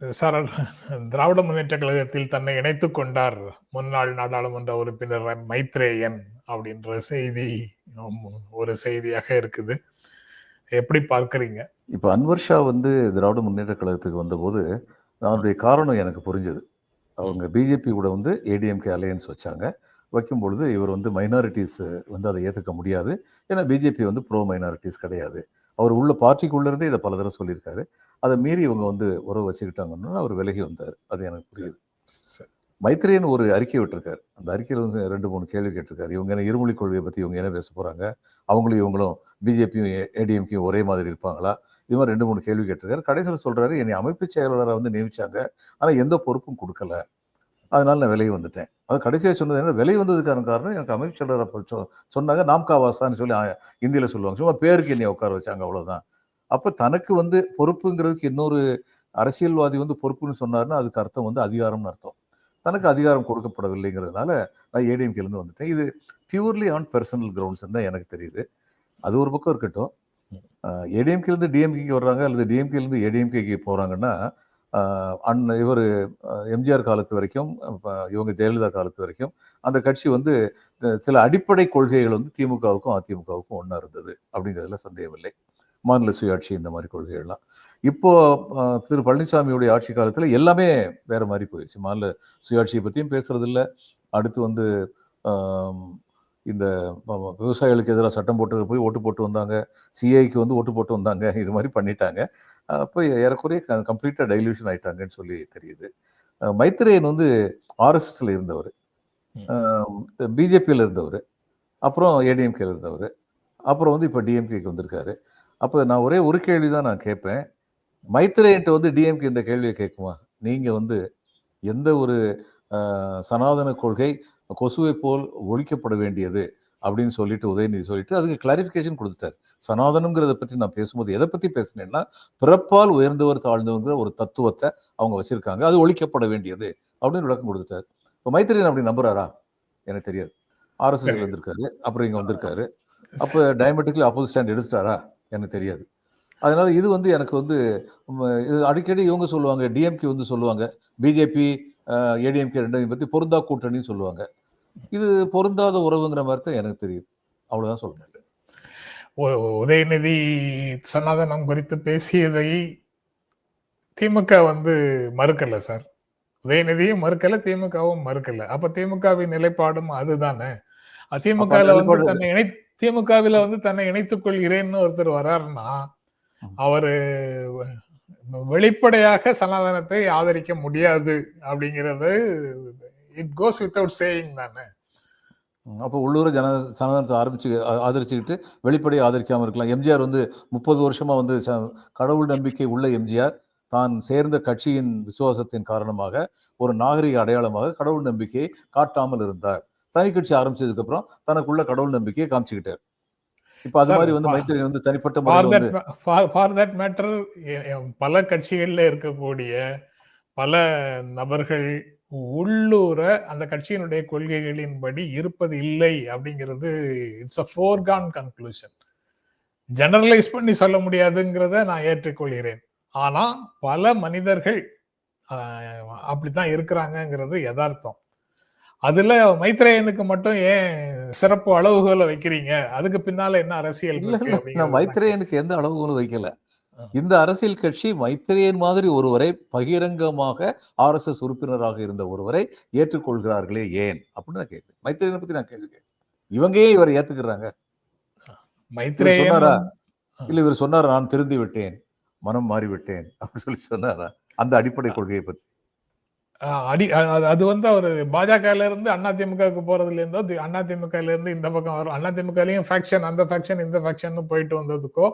Sir Dravida Munnetra கழகத்தில் தன்னை இணைத்துக் கொண்டார் முன்னாள் நாடாளுமன்ற உறுப்பினர் மைத்ரேயன் அப்படின்ற செய்தி ஒரு செய்தியாக இருக்குது. எப்படி பார்க்குறீங்க? இப்போ அன்வர் ஷா வந்து திராவிட முன்னேற்ற கழகத்துக்கு வந்தபோது அதனுடைய காரணம் எனக்கு புரிஞ்சது. அவங்க பிஜேபி கூட வந்து ஏடிஎம்கே அலையன்ஸ் வச்சாங்க. வைக்கும் பொழுது இவர் வந்து மைனாரிட்டிஸ் வந்து அதை ஏற்றுக்க முடியாது. ஏன்னா பிஜேபி வந்து ப்ரோ மைனாரிட்டிஸ் கிடையாது. அவர் உள்ள பார்ட்டிக்குள்ள இருந்தே இதை பல தடவை சொல்லியிருக்காரு. அதை மீறி இவங்க வந்து உறவு வச்சுக்கிட்டாங்கன்னா அவர் விலகி வந்தார். அது எனக்கு புரியுது. சரி. மைத்ரேயன் ஒரு அறிக்கை விட்டிருக்காரு. அந்த அறிக்கையில் வந்து ரெண்டு மூணு கேள்வி கேட்டிருக்காரு. இவங்க என்ன இருமொழி கொள்கையை பற்றி இவங்க என்ன பேச போகிறாங்க அவங்களும் இவங்களும் பிஜேபியும் ஏடிஎம்கேயும் ஒரே மாதிரி இருப்பாங்களா? இது மாதிரி ரெண்டு மூணு கேள்வி கேட்டிருக்காரு. கடைசியில் சொல்றாரு என்னை அமைப்பு செயலாளரை வந்து நியமிச்சாங்க. ஆனால் எந்த பொறுப்பும் கொடுக்கல. அதனால நான் விலகி வந்துட்டேன். அது கடைசியாக சொன்னது என்ன விலை வந்ததுக்கான காரணம் எனக்கு அமைப்பு அப்போ சொ- சொன்னாங்க நாம்கா வாசான்னு சொல்லி இந்தியில் சொல்லுவாங்க. சும்மா பேருக்கு என்னை உட்கார வச்சாங்க அவ்வளோதான் அப்போ தனக்கு வந்து பொறுப்புங்கிறதுக்கு இன்னொரு அரசியல்வாதி வந்து பொறுப்புன்னு சொன்னாருன்னா அதுக்கு அர்த்தம் வந்து அதிகாரம்னு அர்த்தம். தனக்கு அதிகாரம் கொடுக்கப்படவில்லைங்கிறதுனால நான் ஏடிஎம்கேலேருந்து வந்துட்டேன். இது பியூர்லி ஆன் பர்சனல் கிரவுண்ட்ஸ் தான் எனக்கு தெரியுது. அது ஒரு பக்கம் இருக்கட்டும். ஏடிஎம்கேலேருந்து டிஎம்கேக்கு வர்றாங்க அல்லது டிஎம்கேலேருந்து ஏடிஎம்கேக்கு போகிறாங்கன்னா அன் இவர் எம்ஜிஆர் காலத்து வரைக்கும் இவங்க ஜெயலலிதா காலத்து வரைக்கும் அந்த கட்சி வந்து சில அடிப்படை கொள்கைகள் வந்து திமுகவுக்கும் அதிமுகவுக்கும் ஒன்றா இருந்தது அப்படிங்கிறதுல சந்தேகம் இல்லை. மாநில சுயாட்சி இந்த மாதிரி கொள்கைகள்லாம். இப்போ திரு பழனிசாமியுடைய ஆட்சி காலத்தில் எல்லாமே வேற மாதிரி போயிடுச்சு மாநில சுயாட்சியை பற்றியும் பேசுறதில்ல. அடுத்து வந்து இந்த விவசாயிகளுக்கு எதிராக சட்டம் போட்டது போய் ஓட்டு போட்டு வந்தாங்க. சிஐக்கு வந்து ஓட்டு போட்டு வந்தாங்க. இது மாதிரி பண்ணிட்டாங்க. அப்போ ஏறக்குறைய கம்ப்ளீட்டாக டைல்யூஷன் ஆயிட்டாங்கன்னு சொல்லி தெரியுது. மைத்ரேயன் வந்து ஆர்எஸ்எஸ்ல இருந்தவர். பிஜேபியில் இருந்தவர். அப்புறம் ஏடிஎம்கேல இருந்தவர். அப்புறம் வந்து இப்போ டிஎம்கேக்கு வந்திருக்காரு. அப்போ நான் ஒரே ஒரு கேள்வி தான் நான் கேட்பேன். மைத்ரேயன்ட்ட வந்து டிஎம்கே இந்த கேள்வியை கேட்குமா? நீங்கள் வந்து எந்த ஒரு சனாதன கொள்கை கொசுவை போல் ஒழிக்கப்பட வேண்டியது? அப்படின்னு சொல்லிட்டு உதயநிதி சொல்லிட்டு அதுக்கு கிளாரிஃபிகேஷன் கொடுத்துட்டார். சனாதனங்கிறத பற்றி நான் பேசும்போது எதை பற்றி பேசினேன்னா பிறப்பால் உயர்ந்தவர் தாழ்ந்தவங்கிற ஒரு தத்துவத்தை அவங்க வச்சிருக்காங்க. அது ஒழிக்கப்பட வேண்டியது அப்படின்னு விளக்கம் கொடுத்துட்டார். இப்போ மைத்திரியன் அப்படி நம்புறாரா? எனக்கு தெரியாது. ஆர்எஸ்எஸ்ல இருந்திருக்காரு. அப்புறம் இங்க வந்திருக்காரு. அப்போ டயமெட்டிக்கலி அப்போசிட் ஸ்டாண்ட் எடுத்துட்டாரா? எனக்கு தெரியாது. அதனால இது வந்து எனக்கு வந்து இது அடிக்கடி இவங்க சொல்லுவாங்க டிஎம்கே வந்து சொல்லுவாங்க பிஜேபி ஏடிஎம்கே ரெண்டையும் பத்தி பொருந்தா கூட்டணின்னு சொல்லுவாங்க. இது பொருந்தாத உறவுங்கிற மாதிரி தான் எனக்கு தெரியுது. அவ்வளவுதான் சொல்றேன். உதயநிதி சனாதனம் குறித்து பேசியதை திமுக வந்து மறுக்கல சார். உதயநிதியும் மறுக்கல திமுகவும் மறுக்கல. அப்ப திமுகவின் நிலைப்பாடும் அதுதானே? அ, திமுகல வந்து தன்னை இணை திமுகவில வந்து தன்னை இணைத்துக் கொள்கிறேன்னு ஒருத்தர் வர்றாருன்னா. அவரு வெளிப்படையாக சனாதனத்தை ஆதரிக்க முடியாது அப்படிங்கிறது இட் கோஸ் வித்தவுட் சேயிங் தானே. அப்போ உள்ளூர் ஜன சனாதனத்தை ஆரம்பிச்சு ஆதரிச்சுக்கிட்டு வெளிப்படையை ஆதரிக்காம இருக்கலாம். எம்ஜிஆர் வந்து முப்பது வருஷமா வந்து கடவுள் நம்பிக்கை உள்ள எம்ஜிஆர். தான் சேர்ந்த கட்சியின் விசுவாசத்தின் காரணமாக ஒரு நாகரிக அடையாளமாக கடவுள் நம்பிக்கையை காட்டாமல் இருந்தார். தனி கட்சி ஆரம்பிச்சதுக்கு அப்புறம் தனக்குள்ள கடவுள் நம்பிக்கையை காமிச்சுக்கிட்டார். இப்ப அது மாதிரி வந்து மைத்திரி வந்து தனிப்பட்ட ஃபார் தட் மேட்டர் பல கட்சிகள்ல இருக்கக்கூடிய பல நபர்கள் உள்ளூர அந்த கட்சியினுடைய கொள்கைகளின்படி இருப்பது இல்லை அப்படிங்கிறது it's a foregone conclusion generalise பண்ணி சொல்ல முடியாதுங்கிறத நான் ஏற்றுக்கொள்கிறேன். ஆனா பல மனிதர்கள் அப்படித்தான் இருக்கிறாங்கங்கிறது யதார்த்தம். அதுல மைத்ரேயனுக்கு மட்டும் ஏன் சிறப்பு அளவுகோலை வைக்கிறீங்க? அதுக்கு பின்னால என்ன அரசியல் மைத்திரேயனுக்கு எந்த அளவுகளும் வைக்கல. இந்த அரசியல் கட்சி மைத்திரேயன் மாதிரி ஒருவரை பகிரங்கமாக ஆர்எஸ்எஸ் உறுப்பினராக இருந்த ஒருவரை ஏற்றுக்கொள்கிறார்களே ஏன்? அப்படின்னு நான் கேட்கிறேன் மைத்திரேயனை பத்தி நான் கேள்வி இவங்க ஏன் இவரை ஏத்துக்கிறாங்க. சொன்னாரா? இல்ல இவர் சொன்னாரா? நான் திருந்தி விட்டேன் மனம் மாறி விட்டேன் அப்படின்னு சொல்லி சொன்னாரா? அந்த அடிப்படை கொள்கையை பத்தி. அடி அது- வந்து அவர் பாஜகல இருந்து அதிமுகவுக்கு போறதுல இருந்தோ அதிமுகல இருந்து இந்த பக்கம் வரும் அதிமுகலயும் ஃபேக்ஷன் அந்த ஃபேக்ஷன் இந்த ஃபேக்ஷன் போயிட்டு வந்ததுக்கோ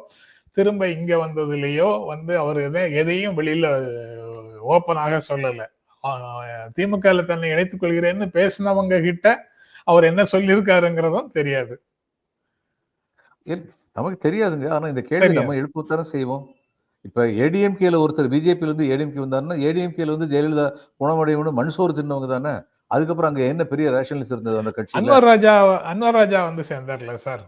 திரும்ப இங்க வந்ததுலயோ வந்து அவர் எதை எதையும் வெளியில ஓப்பனாக சொல்லல. திமுகல தன்னை இணைத்துக் கொள்கிறேன்னு பேசினவங்க கிட்ட அவர் என்ன சொல்லியிருக்காருங்கிறதும் தெரியாது. நமக்கு தெரியாதுங்க. ஆனா இந்த கேள்வி. நம்ம எழுப்பத்தானே செய்வோம். இப்ப ஏடிஎம்கேல ஒருத்தர் பிஜேபியில இருந்து ஏடிஎம்கே வந்தாருன்னா ஏடிஎம்கேல வந்து ஜெயலலிதா குணமடையவனு மனுசோறு தின்னவங்க தானே? அதுக்கப்புறம் அங்க என்ன பெரிய ரேஷனலிஸ்ட் இருந்தது அந்த கட்சியில? அன்வர் ராஜா அன்வர் ராஜா வந்து சேர்ந்தார்ல சார்.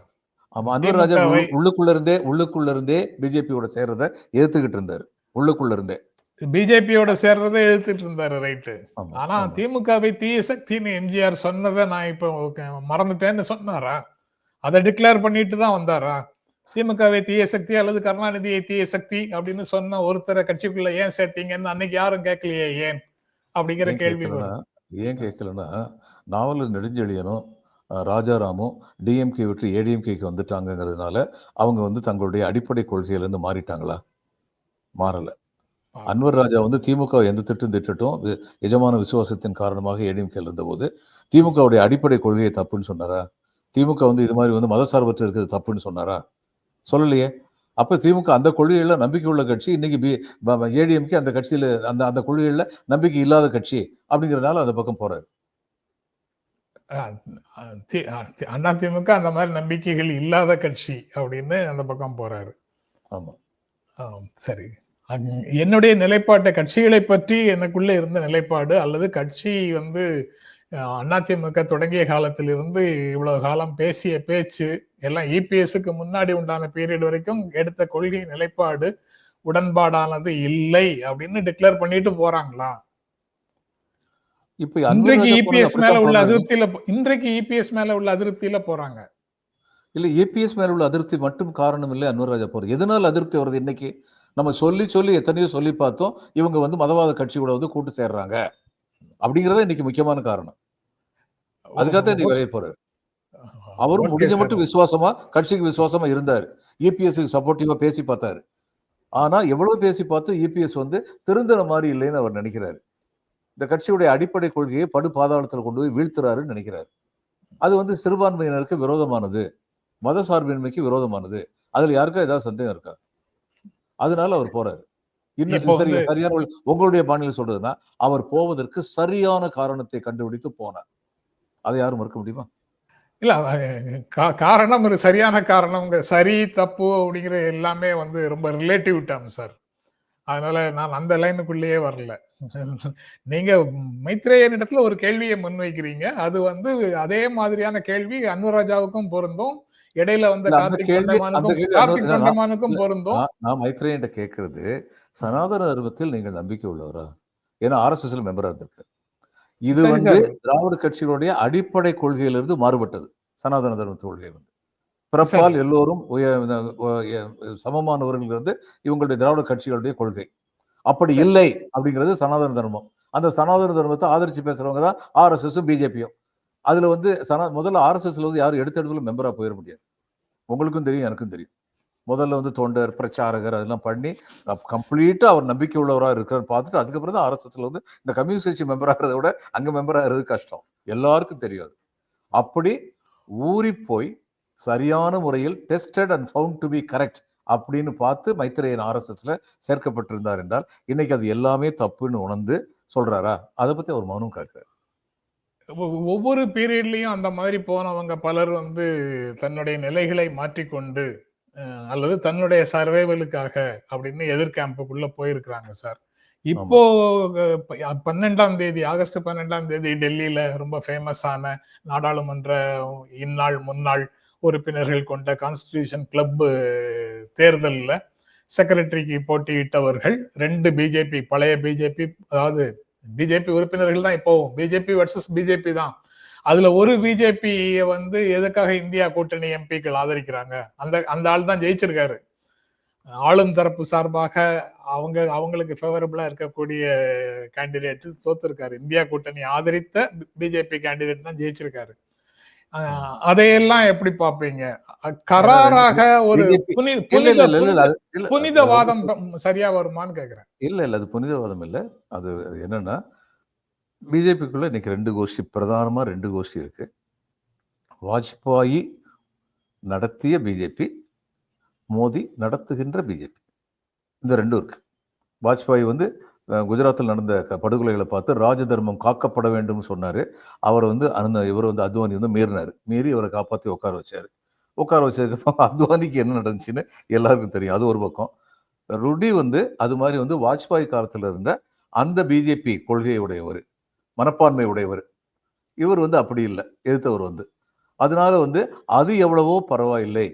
ஆமா அன்வர் ராஜா உள்ளுக்குள்ள இருந்தே உள்ளுக்குள்ள இருந்தே பிஜேபியோட சேர்றத எதிர்த்துக்கிட்டு இருந்தாரு. உள்ளுக்குள்ள இருந்தே பிஜேபியோட சேர்றதை எதிர்த்துட்டு இருந்தாரு ரைட்டு. ஆனா. திமுகவை தீய சக்தின்னு எம்ஜிஆர் சொன்னதை நான் இப்போ மறந்துட்டேன்னு சொன்னாரா? அதை டிக்ளேர் பண்ணிட்டு தான் வந்தாரா? திமுகவை தீய சக்தி அல்லது கருணாநிதியை தீய சக்தி அப்படின்னு சொன்ன ஒருத்தரை கட்சிக்குள்ள ஏன் சேர்த்தீங்கன்னு அன்னைக்கு யாரும் கேட்கலையே ஏன்? அப்படிங்கிற கேள்வி. ஏன் கேட்கலன்னா நாவலர் நெடுஞ்செழியனும் ராஜாராமும் டிஎம்கே விட்டு ஏடிஎம்கேக்கு வந்துட்டாங்கங்கிறதுனால அவங்க வந்து தங்களுடைய அடிப்படை கொள்கையிலேருந்து மாறிட்டாங்களா? மாறல. அன்வர் ராஜா வந்து திமுக எந்த திட்டம் திட்டட்டும் எஜமான விசுவாசத்தின் காரணமாக ஏடிஎம்கேல இருந்தபோது திமுகவுடைய அடிப்படை கொள்கையை தப்புன்னு சொன்னாரா? திமுக வந்து இது மாதிரி வந்து மதசார்பற்று இருக்கிறது தப்புன்னு சொன்னாரா? சொல்லலையே. அப்ப திமுக அந்த கொள்கைகள்ல நம்பிக்கை உள்ள கட்சி இன்னைக்கு பி ஏடிஎம்கே அந்த கட்சியில அந்த அந்த கொள்கைகள்ல நம்பிக்கை இல்லாத கட்சி அப்படிங்கறதுனால அந்த பக்கம் தி- அண்ணா திமுக அந்த மாதிரி நம்பிக்கைகள் இல்லாத கட்சி அப்படின்னு அந்த பக்கம் போறாரு. ஆமா. ஆம், சரி. என்னுடைய நிலைப்பாட்டை கட்சிகளை பற்றி எனக்குள்ள இருந்த நிலைப்பாடு அல்லது கட்சி வந்து அஹ், அதிமுக தொடங்கிய காலத்திலிருந்து இவ்வளவு காலம் பேசிய பேச்சு எல்லாம் இபிஎஸ்க்கு முன்னாடி உண்டான பீரியட் வரைக்கும் எடுத்த கொள்கை நிலைப்பாடு உடன்பாடானது இல்லை அப்படின்னு டிக்ளேர் பண்ணிட்டு போறாங்களா? இப்ப இன்றைக்கு இபிஎஸ் மேல அப்படித்தான் உள்ள. அதிருப்தியில இன்றைக்கு இபிஎஸ் மேல உள்ள அதிருப்தியில போறாங்க. இல்ல ஏபிஎஸ் மேல உள்ள அதிருப்தி மட்டும் காரணம் இல்லை அன்வர் ராஜா போறது எதனால அதிருப்தி வருது இன்னைக்கு? நம்ம சொல்லி சொல்லி எத்தனையோ சொல்லி பார்த்தோம் இவங்க வந்து மதவாத கட்சி கூட வந்து கூட்டு சேர்றாங்க. அப்படிங்கறத இன்னைக்கு முக்கியமான காரணம். அதுக்காகத்தான் இன்னைக்கு வெளியே போறாரு. அவரும் முடிஞ்ச. மட்டும் விசுவாசமா கட்சிக்கு விசுவாசமா இருந்தார். இபிஎஸ்க்கு சப்போர்ட்டிவா பேசி பார்த்தாரு. ஆனா எவ்வளவு பேசி பார்த்து இபிஎஸ் வந்து திருந்துற மாதிரி இல்லைன்னு அவர் நினைக்கிறாரு. இந்த கட்சியுடைய அடிப்படை கொள்கையை படு பாதாளத்தில் கொண்டு போய் வீழ்த்துறாருன்னு நினைக்கிறாரு. அது வந்து சிறுபான்மையினருக்கு விரோதமானது. மத சார்பின்மைக்கு விரோதமானது. அதுல யாருக்கா ஏதாவது சந்தேகம் இருக்கா? அதனால அவர் போறாரு. இன்னும் சரி சரியான உங்களுடைய பாணியில் சொல்றதுன்னா அவர் போவதற்கு சரியான காரணத்தை கண்டுபிடித்து போனார். அதை யாரும் மறுக்க முடியுமா? இல்ல காரணம் ஒரு சரியான காரணம் சரி தப்பு அப்படிங்கிற எல்லாமே வந்து ரொம்ப ரிலேட்டிவ் டேர்ம் சார். அதனால நான் அந்த லைனுக்குள்ளேயே வரல. நீங்க மைத்ரேயன் இடத்துல ஒரு கேள்வியை முன்வைக்கிறீங்க. அது வந்து அதே மாதிரியான கேள்வி அன்வராஜாவுக்கும் பொருந்தும். இடையில வந்த கார்த்திக் தொண்டமானுக்கும் பொருந்தும். நான் மைத்ரேயன்ட்ட கேட்கறது சனாதன தர்மத்தில் நீங்கள் நம்பிக்கை உள்ளவரா? ஏன்னா ஆர்எஸ்எஸ்ல மெம்பரா இருந்திருக்காரு இது வந்து. திராவிட கட்சிகளுடைய அடிப்படை கொள்கையிலிருந்து மாறுபட்டது. சனாதன தர்ம கொள்கை வந்து பிறப்பால் எல்லோரும் சமமானவர்கள் இருந்து இவங்களுடைய திராவிட கட்சிகளுடைய கொள்கை. அப்படி இல்லை அப்படிங்கிறது சனாதன தர்மம். அந்த சனாதன தர்மத்தை ஆதரிச்சு பேசுறவங்க தான் ஆர்எஸ்எஸும் பிஜேபியும் அதுல வந்து சனா முதல்ல ஆர்எஸ்எஸ்ல வந்து யாரும் எடுத்த எடுப்புல மெம்பரா போயிட முடியாது. உங்களுக்கும் தெரியும் எனக்கும் தெரியும். முதல்ல வந்து தொண்டர் பிரச்சாரகர் அதெல்லாம் பண்ணி கம்ப்ளீட்டா அவர் நம்பிக்கை உள்ளவராக இருக்கிறார் பார்த்துட்டு அதுக்கப்புறம் தான் ஆர்எஸ்எஸ்ல வந்து இந்த கம்யூனிஸ்ட் கட்சி மெம்பர் ஆகிறத விட அங்க மெம்பர் ஆகிறது கஷ்டம். எல்லாருக்கும் தெரியாது அப்படி ஊறி போய் சரியான முறையில் tested and found to be correct அப்படின்னு பார்த்து மைத்திரேயன் ஆர்எஸ்எஸ்ல சேர்க்கப்பட்டிருந்தார் என்றால் இன்னைக்கு அது எல்லாமே தப்புன்னு உணர்ந்து சொல்றாரா? அதை பத்தி அவர் மௌனம் காக்குறாரு. ஒவ்வொரு பீரியட்லயும் அந்த மாதிரி போனவங்க பலர் வந்து தன்னுடைய நிலைகளை மாற்றிக்கொண்டு அல்லது தன்னுடைய சர்வைவலுக்காக அப்படின்னு எதிர் கேம்புக்குள்ள போயிருக்கிறாங்க சார். இப்போ பன்னெண்டாம் தேதி ஆகஸ்ட் பன்னெண்டாம் தேதி டெல்லியில ரொம்ப ஃபேமஸான நாடாளுமன்ற இந்நாள் முன்னாள் உறுப்பினர்கள் கொண்ட கான்ஸ்டிடியூஷன் கிளப் தேர்தலில் செக்ரட்டரிக்கு போட்டியிட்டவர்கள் ரெண்டு பிஜேபி பழைய பிஜேபி அதாவது பிஜேபி உறுப்பினர்கள் தான் இப்போ பிஜேபி வர்சஸ் பிஜேபி தான். அதுல ஒரு பிஜேபியை வந்து எதுக்காக இந்தியா கூட்டணி எம்பிக்கள் ஆதரிக்கிறாங்க? அந்த அந்த ஆள் தான் ஜெயிச்சிருக்காரு. ஆளும் தரப்பு சார்பாக அவங்க அவங்களுக்கு ஃபேவரபிளா இருக்கக்கூடிய கேண்டிடேட் தோத்திருக்காரு. இந்தியா கூட்டணி ஆதரித்த பிஜேபி கேண்டிடேட் தான் ஜெயிச்சிருக்காரு. அதையெல்லாம் எப்படி பாப்பீங்க கராராக ஒரு புனிதவாதம் சரியா வருமான்னு கேக்குறேன். இல்ல இல்ல அது புனிதவாதம் இல்ல. அது என்னன்னா பிஜேபிக்குள்ள இன்னைக்கு ரெண்டு கோஷ்டி பிரதானமா ரெண்டு கோஷ்டி இருக்கு. வாஜ்பாயி நடத்திய பிஜேபி மோடி நடத்துகின்ற பிஜேபி. இந்த ரெண்டும் இருக்கு. வாஜ்பாய் வந்து குஜராத்தில் நடந்த படுகொலைகளை பார்த்து ராஜ தர்மம் காக்கப்பட வேண்டும்னு சொன்னார். அவர் வந்து அந்த இவர் வந்து அத்வானி வந்து மீறினார். மீறி இவரை காப்பாற்றி உட்கார வச்சார். உட்கார வச்சதுக்கப்புறம் அத்வானிக்கு என்ன நடந்துச்சுன்னு எல்லாருக்கும் தெரியும். அது ஒரு பக்கம். ருடி வந்து அது மாதிரி வந்து வாஜ்பாய் காலத்தில் இருந்த அந்த பிஜேபி கொள்கையை உடையவர் மனப்பான்மை உடையவர். இவர் வந்து அப்படி இல்லை. எதிர்த்தவர் வந்து. அதனால வந்து அது எவ்வளவோ பரவாயில்லை.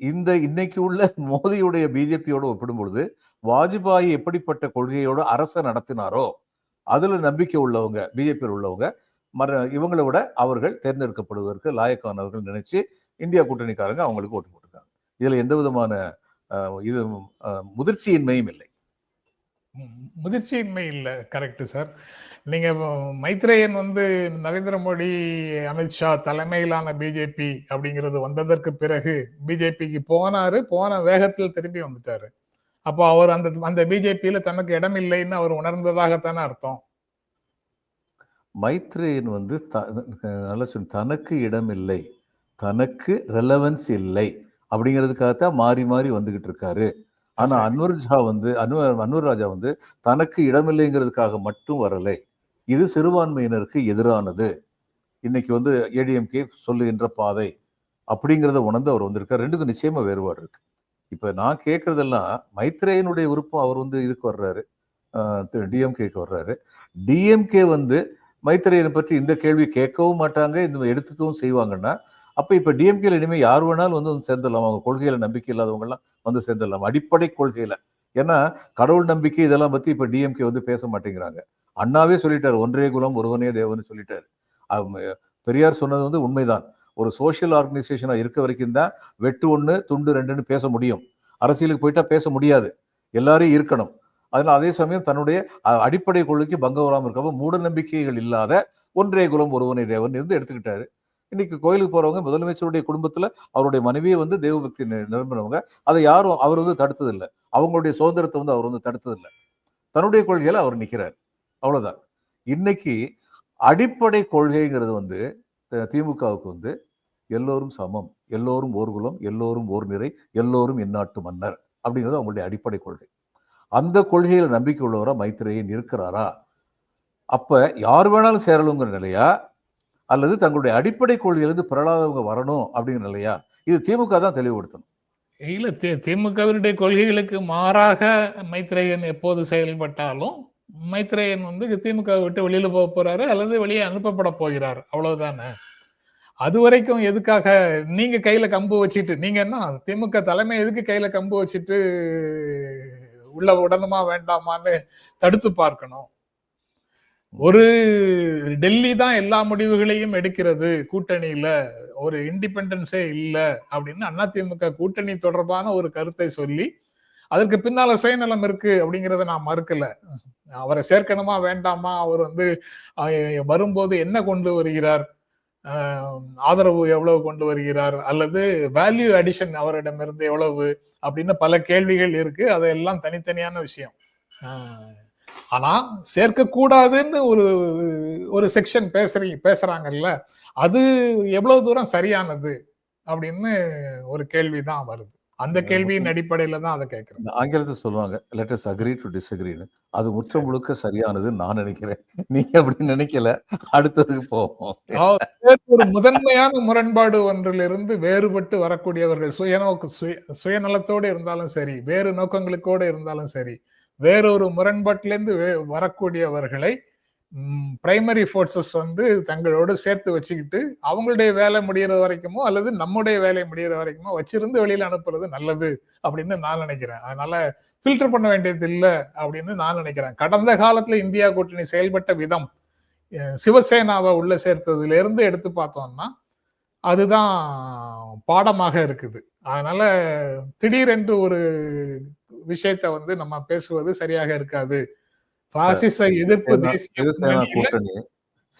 இந்த இன்னைக்கு உள்ள மோதியுடைய பிஜேபியோடு ஒப்பிடும் பொழுது வாஜ்பாய் எப்படிப்பட்ட கொள்கையோடு அரசை நடத்தினாரோ அதுல நம்பிக்கை உள்ளவங்க பிஜேபியில் உள்ளவங்க மற இவங்களை விட அவர்கள் தேர்ந்தெடுக்கப்படுவதற்கு லாயக்கானவர்கள் நினைச்சு இந்தியா கூட்டணிக்காரங்க அவங்களுக்கு ஓட்டு போட்டிருக்காங்க. இதுல எந்த விதமான இது முதிர்ச்சியின்மையும் இல்லை. முதிர்ச்சியின்மை இல்லை கரெக்ட் சார் நீங்க மைத்ரேயன் வந்து நரேந்திர மோடி அமித்ஷா தலைமையிலான பிஜேபி அப்படிங்கிறது வந்ததற்கு பிறகு பிஜேபிக்கு போனாரு போன வேகத்தில் திரும்பி வந்துட்டாரு. அப்போ அவர் அந்த அந்த பிஜேபியில தனக்கு இடம் இல்லைன்னு அவர் உணர்ந்ததாகத்தானே அர்த்தம். மைத்ரேயன் வந்து த- நல்லா சொல்லு தனக்கு இடம் இல்லை தனக்கு ரெலவன்ஸ் இல்லை அப்படிங்கிறதுக்காகத்தான் மாறி மாறி வந்துகிட்டு இருக்காரு. ஆனா. அன்வர் ஜா வந்து அன்வர் அன்வர் ராஜா வந்து தனக்கு இடமில்லைங்கிறதுக்காக மட்டும் வரலை. இது சிறுபான்மையினருக்கு எதிரானது. இன்னைக்கு வந்து ஏடிஎம்கே சொல்லுகின்ற பாதை அப்படிங்கிறத உணர்ந்து அவர் வந்திருக்கார். ரெண்டுக்கும் நிச்சயமா வேறுபாடு இருக்கு. இப்ப நான் கேட்கறதெல்லாம் மைத்ரேயனுடைய விருப்பம் அவர் வந்து இதுக்கு வர்றாரு. டிஎம்கேக்கு வர்றாரு. டிஎம்கே வந்து மைத்ரேயனை பற்றி இந்த கேள்வி கேட்கவும் மாட்டாங்க இந்த எடுத்துக்கவும் செய்வாங்கன்னா அப்போ இப்போ டிஎம்கேல இனிமேல் யார் வேணாலும் வந்து வந்து சேர்ந்துடலாம். அவங்க கொள்கையில் நம்பிக்கை இல்லாதவங்கலாம் வந்து சேர்ந்துடலாம். அடிப்படை கொள்கையில். ஏன்னா கடவுள் நம்பிக்கை இதெல்லாம் பற்றி இப்போ டிஎம்கே வந்து பேச மாட்டேங்கிறாங்க. அண்ணாவே சொல்லிட்டார். ஒன்றே குலம் ஒருவனே தேவன்னு சொல்லிட்டார். பெரியார் சொன்னது வந்து உண்மைதான். ஒரு சோஷியல் ஆர்கனைசேஷனாக இருக்க வரைக்கும் தான் வெட்டு ஒன்று துண்டு ரெண்டுன்னு பேச முடியும். அரசியலுக்கு போயிட்டா பேச முடியாது. எல்லாரையும் இருக்கணும். அதனால் அதே சமயம் தன்னுடைய அடிப்படை கொள்கைக்கு பங்கம் வராமல் இருக்கப்போ மூட நம்பிக்கைகள் இல்லாத ஒன்றே குலம் ஒருவனை தேவன் இருந்து எடுத்துக்கிட்டாரு. இன்னைக்கு கோயிலுக்கு போறவங்க முதலமைச்சருடைய குடும்பத்துல அவருடைய மனைவியை வந்து தெய்வபக்தி நிரம்பினவங்க. அதை யாரும் அவர் வந்து தடுத்தது இல்லை அவங்களுடைய சுதந்திரத்தை வந்து அவர் வந்து தடுத்தது இல்லை தன்னுடைய கொள்கையில அவர் நிற்கிறார் அவ்வளவுதான். இன்னைக்கு அடிப்படை கொள்கைங்கிறது வந்து திமுகவுக்கு வந்து எல்லோரும் சமம். எல்லோரும் ஓர் குலம் எல்லோரும் ஓர் நிறை எல்லோரும் இந்நாட்டு மன்னர் அப்படிங்கிறது அவங்களுடைய அடிப்படை கொள்கை. அந்த கொள்கையில நம்பிக்கை உள்ளவரா மைத்திரேயன் இருக்கிறாரா அப்ப யார் வேணாலும் சேரலுங்கிற நிலையா? அல்லது தங்களுடைய அடிப்படை கொள்கையிலிருந்து பிறழாதவங்க வரணும் அப்படிங்கிற இல்லையா இது திமுக தான் தெளிவுபடுத்தணும். இல்லை தி- திமுகவினுடைய கொள்கைகளுக்கு மாறாக மைத்ரேயன் எப்போது செயல்பட்டாலும் மைத்ரேயன் வந்து திமுக விட்டு வெளியில போக போறாரு அல்லது வெளியே அனுப்பப்பட போகிறார். அவ்வளவுதானே? அது வரைக்கும் எதுக்காக நீங்க கையில கம்பு வச்சுட்டு நீங்க என்ன திமுக தலைமை எதுக்கு கையில கம்பு வச்சுட்டு உள்ள உடனுமா வேண்டாமான்னு தடுத்து பார்க்கணும். ஒரு டெல்லி தான் எல்லா முடிவுகளையும் எடுக்கிறது. கூட்டணியில ஒரு இண்டிபெண்டன்ஸே இல்லை அப்படின்னு அதிமுக கூட்டணி தொடர்பான ஒரு கருத்தை சொல்லி அதற்கு பின்னால சுயநலம் இருக்கு அப்படிங்கறத நான் மறுக்கல. அவரை சேர்க்கணுமா வேண்டாமா? அவர் வந்து வரும்போது என்ன கொண்டு வருகிறார்? ஆதரவு எவ்வளவு கொண்டு வருகிறார்? அல்லது வேல்யூ அடிஷன் அவரிடமிருந்து எவ்வளவு? அப்படின்னு பல கேள்விகள் இருக்கு. அதெல்லாம் தனித்தனியான விஷயம். ஆனா சேர்க்க கூடாதுன்னு ஒரு ஒரு செக்ஷன் பேசுறீங்க பேசுறாங்கல்ல அது எவ்வளவு தூரம் சரியானது அப்படின்னு ஒரு கேள்விதான் வருது. அந்த கேள்வியின் அடிப்படையில தான் அதை கேட்கிறேன். ஆங்கிலத்தை சொல்லுவாங்க லெட்டஸ் அக்ரி டு டிஸ்அக்ரின்னு அது முற்ற முழுக்க சரியானதுன்னு நான் நினைக்கிறேன். நீங்க அப்படி நினைக்கல அடுத்ததுக்கு போவோம். ஒரு முதன்மையான முரண்பாடு ஒன்றிலிருந்து வேறுபட்டு வரக்கூடியவர்கள் சுயநோக்கு சுய சுயநலத்தோடு இருந்தாலும் சரி வேறு நோக்கங்களுக்கோடு இருந்தாலும் சரி வேறொரு முரண்பாட்டிலேருந்து வே- வரக்கூடியவர்களை பிரைமரி ஃபோர்ஸஸ் வந்து தங்களோடு சேர்த்து வச்சுக்கிட்டு அவங்களுடைய வேலை முடிகிற வரைக்குமோ அல்லது நம்முடைய வேலை முடிகிற வரைக்குமோ வச்சிருந்து வெளியில அனுப்புறது நல்லது அப்படின்னு நான் நினைக்கிறேன். அதனால ஃபில்டர் பண்ண வேண்டியது இல்லை அப்படின்னு நான் நினைக்கிறேன். கடந்த காலத்துல இந்தியா கூட்டணி செயல்பட்ட விதம் சிவசேனாவை உள்ள சேர்த்ததுல இருந்து எடுத்து பார்த்தோம்னா அதுதான் பாடமாக இருக்குது. அதனால திடீரென்று ஒரு விஷயத்தை வந்து நம்ம பேசுவது சரியாக இருக்காது. பாசிச எதிர்ப்பு கூட்டணி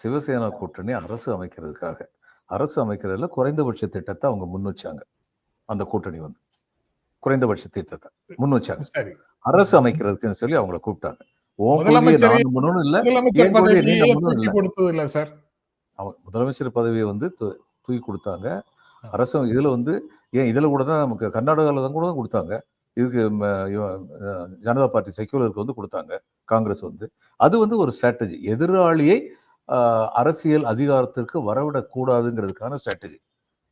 சிவசேனா கூட்டணி அரசு அமைக்கிறதுக்காக. அரசு அமைக்கிறதுல குறைந்தபட்ச திட்டத்தை அவங்க முன் வச்சாங்க. அந்த கூட்டணி வந்து. குறைந்தபட்ச திட்டத்தை முன் வச்சாங்க. அரசு அமைக்கிறதுக்குன்னு சொல்லி அவங்கள கூப்பிட்டாங்க. முதலமைச்சரை- பதவியே வந்து தூக்கி கொடுத்தாங்க. அரசு இதுல வந்து ஏன் இதுல கூட தான் நமக்கு கர்நாடகாவில் தான் கூட தான் கொடுத்தாங்க. இதுக்கு ஜனதா பார்ட்டி செக்யூலருக்கு வந்து கொடுத்தாங்க காங்கிரஸ் வந்து. அது வந்து ஒரு ஸ்ட்ராட்டஜி எதிராளியை அரசியல் அதிகாரத்திற்கு வரவிடக்கூடாதுங்கிறதுக்கான ஸ்ட்ராட்டஜி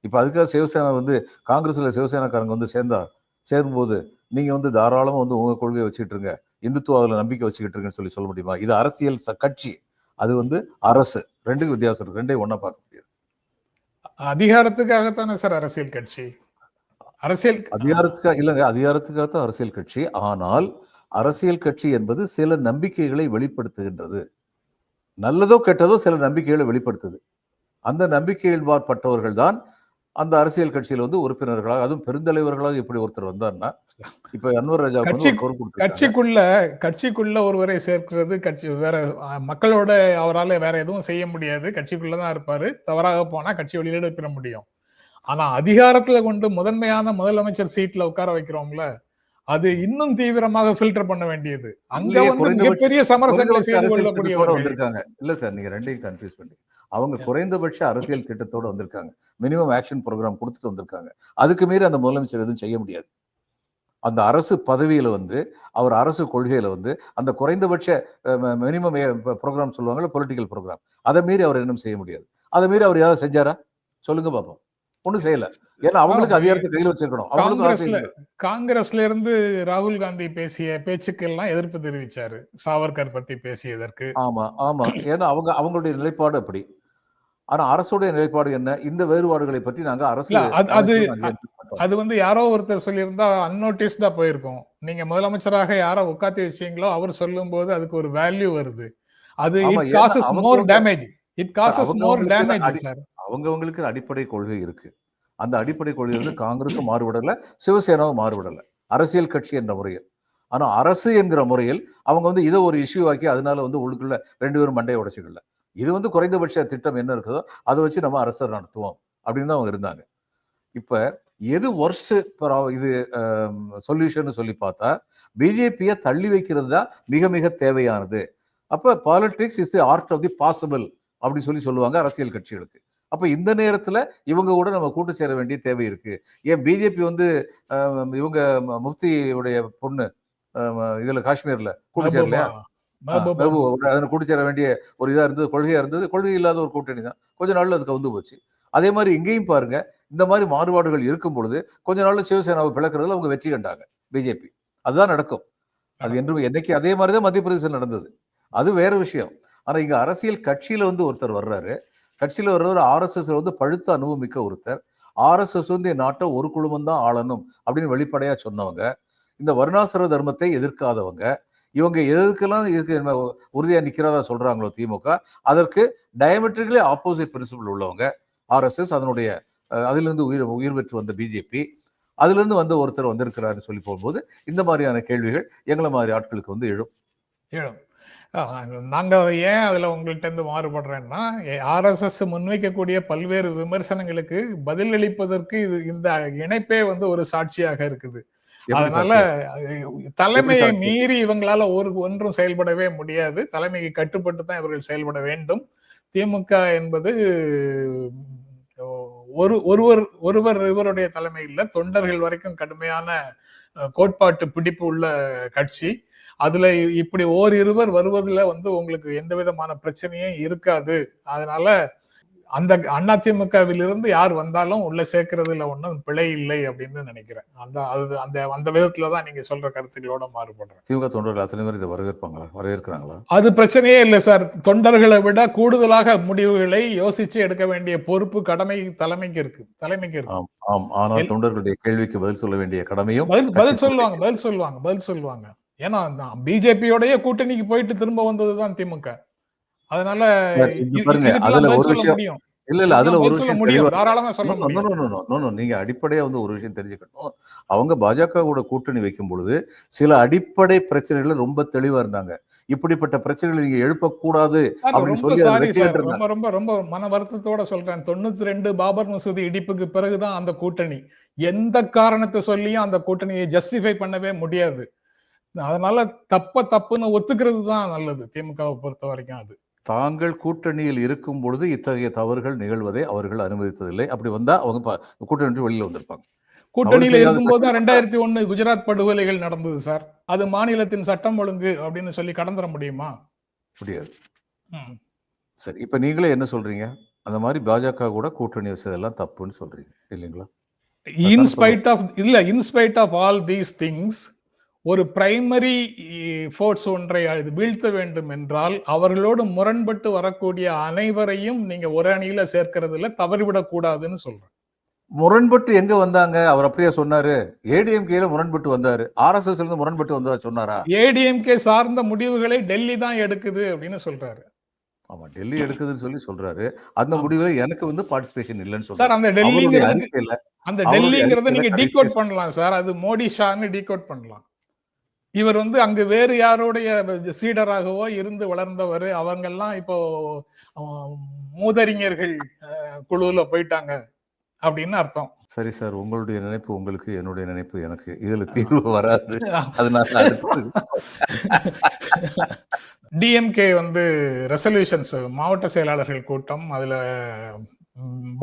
இப்போ அதுக்காக சிவசேனா வந்து காங்கிரஸில் சிவசேனாக்காரங்க வந்து சேர்ந்தார் சேரும்போது நீங்கள் வந்து தாராளமாக வந்து உங்கள் கொள்கையை வச்சுக்கிட்டு இருங்க இந்துத்துவாவில் நம்பிக்கை வச்சுக்கிட்டு இருங்கன்னு சொல்லி சொல்ல முடியுமா? இது அரசியல் ச- கட்சி. அது வந்து அரசு. ரெண்டுக்கும் வித்தியாசம் இருக்கு. ரெண்டையும் ஒன்றா பார்க்க முடியாது. அதிகாரத்துக்காகத்தானே சார் அரசியல் கட்சி? அரசியல் அதிகாரத்துக்காக இல்லைங்க அதிகாரத்துக்காக தான் அரசியல் கட்சி. ஆனால் அரசியல் கட்சி என்பது சில நம்பிக்கைகளை வெளிப்படுத்துகின்றது. நல்லதோ கெட்டதோ சில நம்பிக்கைகளை வெளிப்படுத்துது. அந்த நம்பிக்கையில் பட்டவர்கள் தான் அந்த அரசியல் கட்சியில வந்து உறுப்பினர்களாக அதுவும் பெருந்தலைவர்களாக இப்படி ஒருத்தர் வந்தார்னா இப்ப அன்வர் ராஜா. கட்சிக்குள்ள கட்சிக்குள்ள ஒருவரை சேர்க்கிறது கட்சி வேற மக்களோட அவரால வேற எதுவும் செய்ய முடியாது. கட்சிக்குள்ளதான் இருப்பாரு. தவறாக போனா கட்சி வெளியில பெற முடியும். ஆனா அதிகாரத்துல கொண்டு முதன்மையான முதலமைச்சர் சீட்ல உட்கார வைக்கிறோம்ல அது இன்னும் தீவிரமாக ஃபில்டர் பண்ண வேண்டியது. அங்க வந்து மிகப்பெரிய சமரசங்களை செய்து கொள்ளக்கூடியவர்கள் வந்திருக்காங்க. இல்ல சார் நீங்க ரெண்டையும் கன்ஃபியூஸ் பண்ணி அவங்க குறைந்தபட்ச அரசியல் திட்டத்தோட வந்திருக்காங்க. மினிமம் ஆக்ஷன் ப்ரோக்ராம் கொடுத்துட்டு வந்திருக்காங்க. அதுக்கு மீறி அந்த முதலமைச்சர் எதுவும் செய்ய முடியாது. அந்த அரசு பதவியில வந்து அவர் அரசு கொள்கையில வந்து அந்த குறைந்தபட்ச மினிமம் ப்ரோக்ராம் சொல்லுவாங்கல்ல பொலிட்டிக்கல் ப்ரோக்ராம் அதை மீறி அவர் இன்னும் செய்ய முடியாது. அதை மீறி அவர் ஏதாவது செஞ்சாரா? சொல்லுங்க பாப்போம். ஒண்ணும் செய்யல. ஏன்னா அவங்களுக்கு. அதிகாரத்தை கையில் வச்சிருக்கணும். காங்கிரஸ்ல இருந்து ராகுல் காந்தி பேசிய பேச்சுக்கெல்லாம் எதிர்ப்பு தெரிவிச்சாரு. சாவர்கர் பத்தி பேசியதற்கு. ஆமா ஆமா. ஏன்னா அவங்க அவங்களுடைய நிலைப்பாடு அப்படி. ஆனா அரசுடைய நிலைப்பாடு என்ன? இந்த வேறுபாடுகளை பற்றி நாங்க அரசு அது- அது- வந்து யாரோ ஒருத்தர் சொல்லியிருந்தா அன்நோட்டிஸ்டா போயிருக்கும். நீங்க முதலமைச்சராக யாரோ உட்காத்தி வச்சீங்களோ அவர் சொல்லும்போது அதுக்கு ஒரு வேல்யூ வருது. அது it causes more damage it causes more damage sir. அவங்கவங்களுக்கு அடிப்படை கொள்கை இருக்கு. அந்த அடிப்படை கொள்கை வந்து காங்கிரஸும் மாறுபடல சிவசேனாவும் மாறுபடல. அரசியல் கட்சி என்ற முறையில். ஆனா அரசு என்கிற முறையில் அவங்க வந்து இதை ஒரு இஷ்யூ ஆக்கி அதனால வந்து உள்ளுக்குள்ள ரெண்டு பேரும் மண்டையை உடைச்சுக்கல. இது வந்து குறைந்தபட்ச திட்டம் என்ன இருக்குதோ அதை வச்சு நம்ம அரசை நடத்துவோம் அப்படின்னு தான் அவங்க இருந்தாங்க. இப்ப எது ஒர்ஸ்ட் இது சொல்யூஷன் சொல்லி பார்த்தா பிஜேபியை தள்ளி வைக்கிறது தான் மிக மிக தேவையானது. அப்ப politics is art of the possible அப்படி சொல்லி சொல்லுவாங்க அரசியல் கட்சிகளுக்கு. அப்ப இந்த நேரத்துல இவங்க கூட நம்ம கூட்டு சேர வேண்டிய தேவை இருக்கு. ஏன் பிஜேபி வந்து இவங்க முஃப்தியுடைய பொண்ணு இதுல காஷ்மீர்ல கூட்டு சேரலையா? அதில் கூட்டு சேர வேண்டிய ஒரு இதா இருந்தது கொள்கையா இருந்தது. கொள்கை இல்லாத ஒரு கூட்டணி தான். கொஞ்ச நாள்ல அதுக்கு வந்து போச்சு. அதே மாதிரி இங்கேயும் பாருங்க இந்த மாதிரி மாறுபாடுகள் இருக்கும் பொழுது கொஞ்ச நாள்ல சிவசேனாவை பிளக்கிறதுல அவங்க வெற்றி கண்டாங்க பிஜேபி. அதுதான் நடக்கும். அது என்று என்னைக்கு அதே மாதிரி தான் மத்திய பிரதேசம் நடந்தது. அது வேற விஷயம். ஆனா இங்க அரசியல் கட்சியில வந்து ஒருத்தர் வர்றாரு. கட்சியில் வர்றவர் ஆர்எஸ்எஸ் வந்து பழுத்த அனுபவமிக்க ஒருத்தர். ஆர்எஸ்எஸ் வந்து என் நாட்டை ஒரு குழுமம் தான் ஆளணும் அப்படின்னு வெளிப்படையாக சொன்னவங்க. இந்த வர்ணாசிர தர்மத்தை எதிர்க்காதவங்க. இவங்க எதுக்கெல்லாம் இதுக்கு என்ன நிற்கிறதா சொல்கிறாங்களோ திமுக அதற்கு டயமெட்ரிக்கலி ஆப்போசிட் பிரின்சிபல் உள்ளவங்க ஆர்எஸ்எஸ் அதனுடைய அதிலிருந்து உயிர் உயிர் பெற்று வந்த பிஜேபி அதுலேருந்து வந்து ஒருத்தர் வந்திருக்கிறாருன்னு சொல்லி போகும்போது இந்த மாதிரியான கேள்விகள் எங்களை மாதிரி ஆட்களுக்கு வந்து எழும். எழும். ஆஹ் நாங்க ஏன் அதுல உங்கள்ட்ட இருந்து மாறுபடுறேன்னா ஆர்எஸ்எஸ் முன்வைக்கக்கூடிய பல்வேறு விமர்சனங்களுக்கு பதிலளிப்பதற்கு இது இந்த இணைப்பே வந்து ஒரு சாட்சியாக இருக்குது. அதனால தலைமையை? மீறி இவங்களால ஒரு ஒன்றும் செயல்படவே முடியாது. தலைமைக்கு கட்டுப்பட்டு தான் இவர்கள் செயல்பட வேண்டும். திமுக என்பது ஒரு ஒருவர் ஒருவர் இவருடைய தலைமையில் தொண்டர்கள் வரைக்கும் கடுமையான கோட்பாட்டு பிடிப்பு உள்ள கட்சி. அதுல இப்படி ஓர் இருவர் வருவதுல வந்து உங்களுக்கு எந்த விதமான பிரச்சனையும் இருக்காது. அதனால அந்த அதிமுகவில் இருந்து யார் வந்தாலும் உள்ள சேர்க்கறதுல ஒண்ணும் பிழை இல்லை அப்படின்னு நினைக்கிறேன். அந்த அது அந்த அந்த விதத்துல தான் நீங்க சொல்ற கருத்துக்களோட மாறுபடுறேன். திமுக தொண்டர்கள் அத்தனை பேர் இதை வரவேற்பாங்களா? வரவேற்கிறாங்களா? அது பிரச்சனையே இல்லை சார். தொண்டர்களை விட கூடுதலாக முடிவுகளை யோசிச்சு எடுக்க வேண்டிய பொறுப்பு கடமை தலைமைக்கு இருக்கு. தலைமைக்கு இருக்கு. ஆம் ஆம். ஆனால் தொண்டர்களுடைய கேள்விக்கு பதில் சொல்ல வேண்டிய கடமையும் பதில் சொல்லுவாங்க பதில் சொல்லுவாங்க பதில் சொல்லுவாங்க. ஏன்னா பிஜேபியோடய கூட்டணிக்கு போயிட்டு திரும்ப வந்ததுதான் திமுக. அதனால அதுல ஒரு விஷயம் இல்ல இல்ல அதுல ஒரு விஷயம். நீங்க அடிப்படையா வந்து ஒரு விஷயம் தெரிஞ்சுக்கணும். அவங்க பாஜக கூட கூட்டணி வைக்கும் பொழுது சில அடிப்படை பிரச்சனைகள் ரொம்ப தெளிவா இருந்தாங்க. இப்படிப்பட்ட பிரச்சனைகளை நீங்க எழுப்பக்கூடாது அப்படின்னு சொல்லி. ரொம்ப ரொம்ப ரொம்ப மன வருத்தத்தோட சொல்றேன். தொண்ணூத்தி ரெண்டு பாபர் மசூதி இடிப்புக்கு பிறகுதான் அந்த கூட்டணி. எந்த காரணத்தை சொல்லியும் அந்த கூட்டணியை ஜஸ்டிஃபை பண்ணவே முடியாது. அதனால தப்ப தப்புன்னு ஒத்துக்கிறது தான் நல்லது. திமுகவை பொறுத்த வரைக்கும் அது. தாங்கள் கூட்டணியில் இருக்கும் பொழுது இத்தகைய தவறுகள் நிகழ்வதை அவர்கள் அனுமதித்ததில்லை. அப்படி வந்தா அவங்க கூட்டணி வெளியில வந்திருப்பாங்க. கூட்டணியில இருக்கும்போது ரெண்டாயிரத்தி ஒண்ணு குஜராத் படுகொலைகள் நடந்தது சார். அது மாநிலத்தின் சட்டம் ஒழுங்கு அப்படின்னு சொல்லி கடந்துட முடியுமா? முடியாது. சரி இப்ப நீங்களே என்ன சொல்றீங்க? அந்த மாதிரி பாஜக கூட கூட்டணி வச்சதெல்லாம் தப்புன்னு சொல்றீங்க இல்லைங்களா? இன் ஸ்பைட் ஆஃப் இல்ல in spite of all these things ஒரு பிரைமரி ஃபோர்ஸ் ஒன்றை அது வீழ்த்த வேண்டும் என்றால் அவர்களோடு முரண்பட்டு வரக்கூடிய அனைவரையும் நீங்க ஒரு அணியில சேர்க்கறதுல தவறிவிடக் கூடாதுன்னு சொல்றேன். முரண்பட்டு எங்க வந்தாங்க? அவர் அப்படியே சொன்னாரு. ஏடிஎம்கேல முரண்பட்டு வந்தாரு. ஆர்எஸ்எஸ் இருந்து முரண்பட்டு வந்ததா சொன்னாரா? ஏடிஎம்கே சார்ந்த முடிவுகளை டெல்லி தான் எடுக்குது அப்படின்னு சொல்றாரு. ஆமா டெல்லி எடுக்குதுன்னு சொல்லி சொல்றாரு. அந்த முடிவுல எனக்கு வந்து பார்ட்டிசிபேஷன் இல்லைன்னு சொல்றாரு. அந்த அறிக்கையில அந்த டெல்லிங்கிறத நீங்க டீகோட் பண்ணலாம் சார். அது மோடி ஷான்னு டீகோட் பண்ணலாம். இவர் வந்து அங்கு வேறு யாருடைய சீடராகவோ இருந்து வளர்ந்தவர். அவங்கெல்லாம் இப்போ மூதறிஞர்கள் குழுவுல போயிட்டாங்க அப்படின்னு அர்த்தம். சரி சார் உங்களுடைய நினைப்பு உங்களுக்கு என்னுடைய நினைப்பு எனக்கு. இதுல தீர்வு வராது. அதனால டிஎம்கே வந்து ரெசல்யூஷன்ஸ் மாவட்ட செயலாளர்கள் கூட்டம் அதுல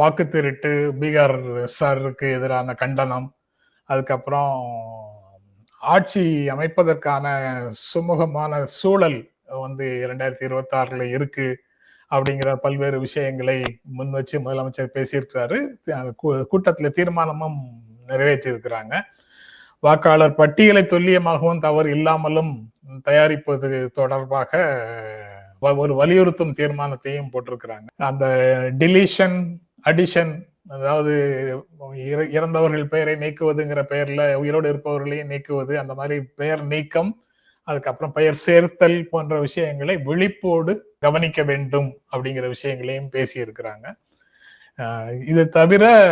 வாக்கு திருட்டு பீகார் சாருக்கு எதிரான கண்டனம் அதுக்கப்புறம் ஆட்சி அமைப்பதற்கான சுமூகமான சூழல் வந்து இரண்டாயிரத்தி இருபத்தி ஆறுல இருக்கு அப்படிங்கிற பல்வேறு விஷயங்களை முன் வச்சு முதலமைச்சர் பேசியிருக்கிறாரு. கூட்டத்தில் கூ- தீர்மானமும் நிறைவேற்றியிருக்கிறாங்க. வாக்காளர் பட்டியலை துல்லியமாகவும் தவறு இல்லாமலும் தயாரிப்பது தொடர்பாக வ- ஒரு வலியுறுத்தும் தீர்மானத்தையும் போட்டிருக்கிறாங்க. அந்த டிலீஷன் அடிஷன் அதாவது இற- இறந்தவர்கள் பெயரை நீக்குவதுங்கிற பெயர்ல உயிரோடு இருப்பவர்களையும் நீக்குவது அந்த மாதிரி பெயர் நீக்கம் அதுக்கப்புறம் பெயர் சேர்த்தல் போன்ற விஷயங்களை விழிப்போடு கவனிக்க வேண்டும் அப்படிங்கிற விஷயங்களையும் பேசியிருக்கிறாங்க. இது தவிர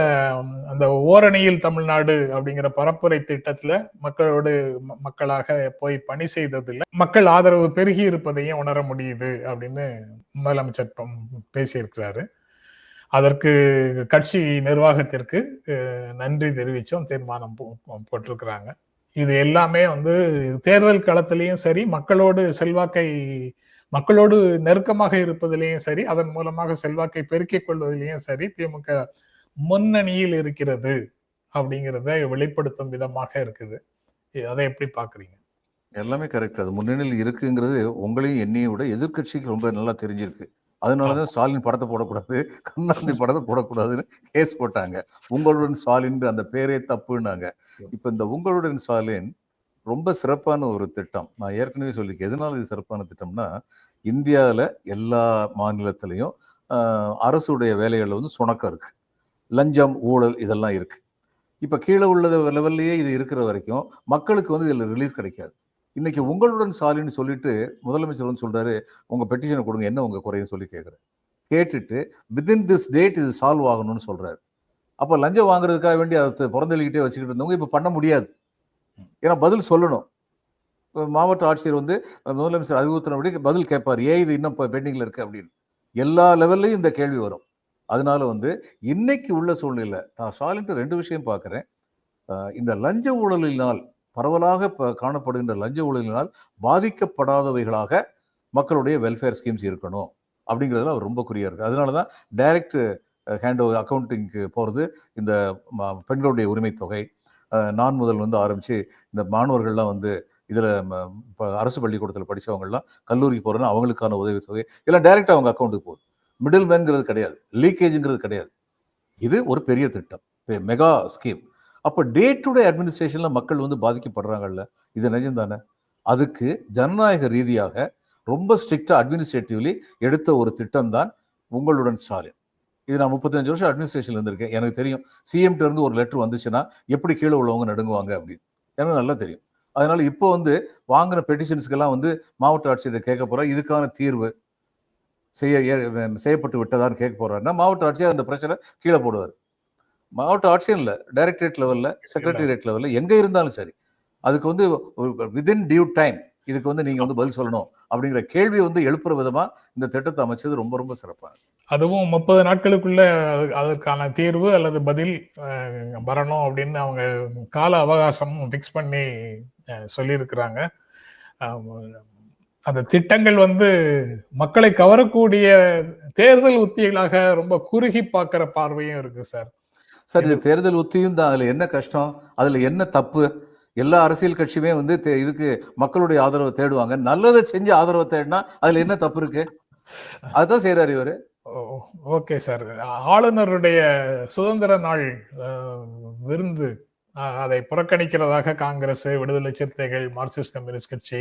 அந்த ஓரணியில் தமிழ்நாடு அப்படிங்கிற பரப்புரை திட்டத்துல மக்களோடு மக்களாக போய் பணி செய்ததுல மக்கள் ஆதரவு பெருகி இருப்பதையும் உணர முடியுது அப்படின்னு முதலமைச்சர் பம்- பேசியிருக்கிறாரு. அதற்கு கட்சி நிர்வாகத்திற்கு நன்றி தெரிவிச்சும் தீர்மானம் போ- போட்டிருக்கிறாங்க. இது எல்லாமே வந்து தேர்தல் களத்திலையும் சரி மக்களோடு செல்வாக்கை மக்களோடு நெருக்கமாக இருப்பதிலையும் சரி அதன் மூலமாக செல்வாக்கை பெருக்கிக் கொள்வதிலையும் சரி திமுக முன்னணியில் இருக்கிறது அப்படிங்கிறத வெளிப்படுத்தும் விதமாக இருக்குது. அதை எப்படி பாக்குறீங்க எல்லாமே கரெக்ட். அது முன்னணியில் இருக்குங்கிறது உங்களையும் என்னையும் விட எதிர்கட்சிக்கு ரொம்ப நல்லா தெரிஞ்சிருக்கு. அதனாலதான் ஸ்டாலின் படத்தை போடக்கூடாது கருணாநிதி படத்தை போடக்கூடாதுன்னு கேஸ் போட்டாங்க. உங்களுடன் ஸ்டாலின் அந்த பேரே தப்புன்னாங்க. இப்ப இந்த உங்களுடன் ஸ்டாலின் ரொம்ப சிறப்பான ஒரு திட்டம். நான் ஏற்கனவே சொல்லியிருக்கேன். எதனால இது சிறப்பான திட்டம்னா இந்தியாவில் எல்லா மாநிலத்திலையும் அரசுடைய வேலைகள்ல வந்து சுணக்கம் இருக்கு. லஞ்சம் ஊழல் இதெல்லாம் இருக்கு. இப்ப கீழே உள்ள லெவல்லையே இது இருக்கிற வரைக்கும் மக்களுக்கு வந்து இதுல ரிலீஃப் கிடைக்காது. இன்னைக்கு உங்களுடன் சாலின்னு சொல்லிட்டு முதலமைச்சர் வந்து சொல்றாரு உங்க பெட்டிஷனை கொடுங்க என்ன உங்க குறைன்னு சொல்லி கேட்குறேன் கேட்டுட்டு வித்தின் திஸ் டேட் இது சால்வ் ஆகணும்னு சொல்றாரு. அப்போ லஞ்சம் வாங்குறதுக்காக வேண்டி அதை பிறந்தளிக்கிட்டே வச்சுக்கிட்டு இருந்தவங்க இப்போ பண்ண முடியாது. ஏன்னா பதில் சொல்லணும். மாவட்ட ஆட்சியர் வந்து முதலமைச்சர் அறிவுறுத்தினபடி பதில் கேட்பார். ஏன் இது இன்னும் பெண்டிங்கில் இருக்கு அப்படின்னு. எல்லா லெவல்லையும் இந்த கேள்வி வரும். அதனால வந்து இன்னைக்கு உள்ள சூழ்நிலை நான் ஸ்டாலின்ட்டு ரெண்டு விஷயம் பார்க்குறேன் இந்த லஞ்ச ஊழலினால் பரவலாக காணப்படுகின்ற லஞ்ச ஊழலினால் பாதிக்கப்படாதவைகளாக மக்களுடைய வெல்ஃபேர் ஸ்கீம்ஸ் இருக்கணும் அப்படிங்கிறதுல அவர் ரொம்ப குறியாக இருக்கு அதனால தான் டைரக்ட் ஹேண்ட் ஓவர் அக்கௌண்டிங்க்கு போகிறது இந்த பெண்களுடைய உரிமை தொகை நான் முதல் வந்து ஆரம்பித்து இந்த மாணவர்கள்லாம் வந்து இதில் இப்போ அரசு பள்ளிக்கூடத்தில் படித்தவங்கள்லாம் கல்லூரிக்கு போகிறோன்னா அவங்களுக்கான உதவித்தொகை இதெல்லாம் டைரெக்டாக அவங்க அக்கௌண்ட்டுக்கு போகுது. மிடில் மேன்ங்கிறது கிடையாது. லீக்கேஜுங்கிறது கிடையாது. இது ஒரு பெரிய திட்டம். மெகா ஸ்கீம் அப்போ டே டு டே அட்மினிஸ்ட்ரேஷனில் மக்கள் வந்து பாதிக்கப்படுறாங்கல்ல? இது நிஜம் தானே? அதுக்கு ஜனநாயக ரீதியாக ரொம்ப ஸ்ட்ரிக்டாக அட்மினிஸ்ட்ரேட்டிவ்லி எடுத்த ஒரு திட்டம் தான் உங்களுடன் ஸ்டாலின். இது நான் முப்பத்தஞ்சு வருஷம் அட்மினிஸ்ட்ரேஷன்ல இருந்திருக்கேன். எனக்கு தெரியும். சிஎம்டி இருந்து ஒரு லெட்டர் வந்துச்சுன்னா எப்படி கீழே உள்ளவங்க நடுங்குவாங்க அப்படின்னு. எனக்கு நல்லா தெரியும். அதனால இப்போ வந்து வாங்கின பெட்டிஷன்ஸ்க்கெல்லாம் வந்து மாவட்ட ஆட்சியரை கேட்க போறா இதுக்கான தீர்வு செய்ய செய்யப்பட்டு விட்டதான்னு கேட்க போறாருன்னா மாவட்ட ஆட்சியர் அந்த பிரச்சனை கீழே போடுவார். மாவட்ட ஆட்சியர் இல்லை டைரக்டரேட் லெவல்ல செக்ரட்டரியேட் லெவல்ல எங்க இருந்தாலும் சரி அதுக்கு வந்து விதின் டியூ டைம் இதுக்கு வந்து நீங்க வந்து பதில் சொல்லணும் அப்படிங்கிற கேள்வி வந்து எழுப்புற விதமா இந்த திட்டத்தை அமைச்சது ரொம்ப ரொம்ப சிறப்பானது அதுவும் முப்பது நாட்களுக்குள்ள அது- அதற்கான தீர்வு அல்லது பதில் வரணும் அப்படின்னு அவங்க கால அவகாசம் ஃபிக்ஸ் பண்ணி சொல்லியிருக்கிறாங்க. அந்த திட்டங்கள் வந்து மக்களை கவரக்கூடிய தேர்தல் உத்திகளாக ரொம்ப குறுகி பார்க்கிற பார்வையும் இருக்கு சார். சார் இது தேர்தல் உத்தியும் தான். அதுல என்ன கஷ்டம்? அதுல என்ன தப்பு? எல்லா அரசியல் கட்சியுமே வந்து இதுக்கு மக்களுடைய ஆதரவை தேடுவாங்க. நல்லதை செஞ்சு ஆதரவை தேடினா அதுல என்ன தப்பு இருக்கு? அதுதான் செய்யறாரு இவரு. Okay sir. ஆளுநருடைய சுதந்திர நாள் விருந்து அதை புறக்கணிக்கிறதாக காங்கிரஸ் விடுதலை சிறுத்தைகள் மார்க்சிஸ்ட் கம்யூனிஸ்ட் கட்சி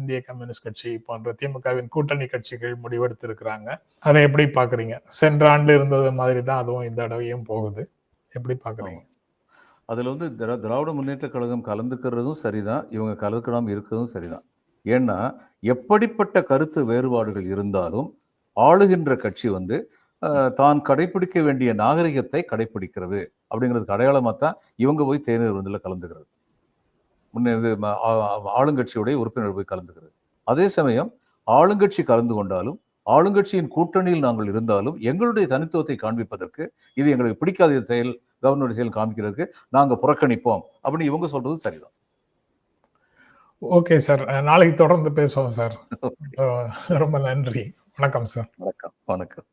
இந்திய கம்யூனிஸ்ட் கட்சி போன்ற திமுகவின் கூட்டணி கட்சிகள் முடிவெடுத்திருக்கிறாங்க. அதை எப்படி பாக்குறீங்க சென்ற ஆண்டு இருந்தது மாதிரி தான் அதுவும் இந்த தடவையும் போகுது. எப்படி பார்க்குறீங்க? அதில் வந்து திரா- திராவிட முன்னேற்ற கழகம் கலந்துக்கிறதும் சரிதான் இவங்க கலந்துக்கிடாமல் இருக்கிறதும் சரிதான். ஏன்னா எப்படிப்பட்ட கருத்து வேறுபாடுகள் இருந்தாலும் ஆளுகின்ற கட்சி வந்து தான் கடைபிடிக்க வேண்டிய நாகரிகத்தை கடைபிடிக்கிறது அப்படிங்கிறதுக்கு அடையாளமாக தான் இவங்க போய் தேர்தல் விருந்தில் கலந்துக்கிறது. முன்னே இது ஆளுங்கட்சியுடைய உறுப்பினர் போய் கலந்துக்கிறது. அதே சமயம் ஆளுங்கட்சி கலந்து கொண்டாலும் ஆளுங்கட்சியின் கூட்டணியில் நாங்கள் இருந்தாலும் எங்களுடைய தனித்துவத்தை காண்பிப்பதற்கு இது எங்களுக்கு பிடிக்காத செயல் கவர்னருடைய செயல் காமிக்கிறதுக்கு நாங்க புறக்கணிப்போம். அப்படின்னு இவங்க சொல்றது சரிதான். ஓகே சார் நாளைக்கு தொடர்ந்து பேசுவோம் சார் ரொம்ப நன்றி. வணக்கம் சார் வணக்கம். வணக்கம்.